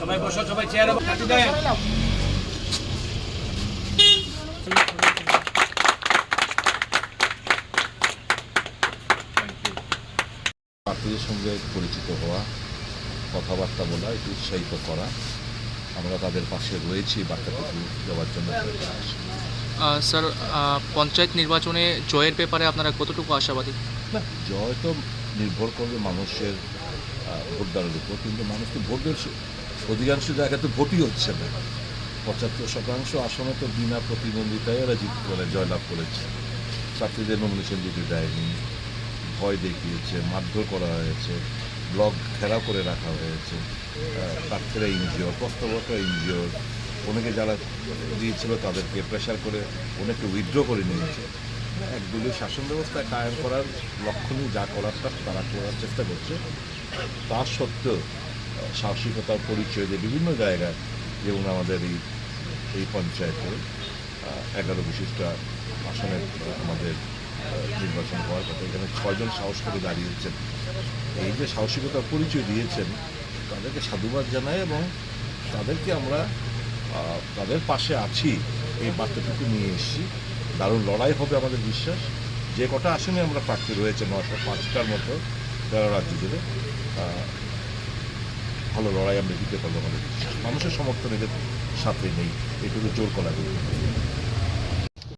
সবাই বসো সবাই চেয়ারে কাটি দেন। প্রার্থীদের সঙ্গে পরিচিত হওয়া কথাবার্তা বলা একটু উৎসাহিত করা। আমরা তাদের পাশে রয়েছি বার্তাটুকু দেওয়ার জন্য স্যার পঞ্চায়েত নির্বাচনে জয়ের ব্যাপারে আপনারা কতটুকু আশাবাদী? না জয় তো নির্ভর করবে মানুষের ভোটদানের উপর। কিন্তু মানুষ তো ভোটের অধিকাংশ জায়গাতে ভোটই হচ্ছে না। পঁচাত্তর শতাংশ আসনে তো বিনা প্রতিদ্বন্দ্বিতায় এরা জিত করে, জয়লাভ করেছে। প্রার্থীদের নমিনেশন দিতে দেয়নি, ভয় দেখিয়েছে, মারধর করা হয়েছে, ব্লক ঘেরাও করে রাখা হয়েছে। প্রার্থীরা ইনজিওর প্রস্তাবকরা ইনজিওর অনেকে যারা দিয়েছিল তাদেরকে প্রেশার করে, অনেকে উইথড্র করে নিয়েছে। একদলীয় শাসন ব্যবস্থা কায়েম করার লক্ষ্য নিয়ে যা করারটা তারা করার চেষ্টা করছে, তা সত্ত্বেও সাহসিকতার পরিচয় দিয়ে বিভিন্ন জায়গায়, যেমন আমাদের এই এই পঞ্চায়েতে এগারো বিশিষ্ট আসনে আমাদের নির্বাচন হওয়ার কথা। এখানে ছয়জন সাহস করে দাঁড়িয়েছেন এই যে সাহসিকতার পরিচয় দিয়েছেন, তাদেরকে সাধুবাদ জানাই এবং তাদেরকে আমরা তাদের পাশে আছি, এই বার্তাটুকু নিয়ে এসেছি। দারুণ লড়াই হবে আমাদের বিশ্বাস। যে কটা আসনে আমরা প্রার্থী রয়েছে নশো পাঁচটার মতো তেরো রাজ্য জুড়ে ভালো লড়াই আমরা দিতে পারব আমাদের বিশ্বাস। মানুষের সমর্থন এদের সাথে নেই। এটুকু জোর করা